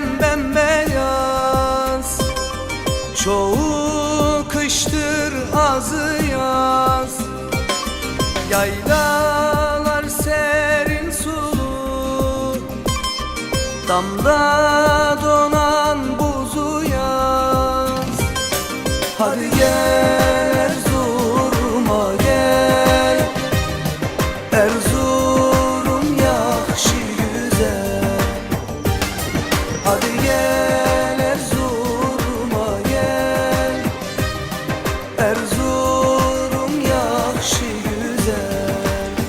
Hem bembeyaz Çoğu kıştır azı yaz. Yaylalar serin sulu. Damla donan buzu yaz. Hadi gel Erzurum'a gel. Erzurum Adı yeah.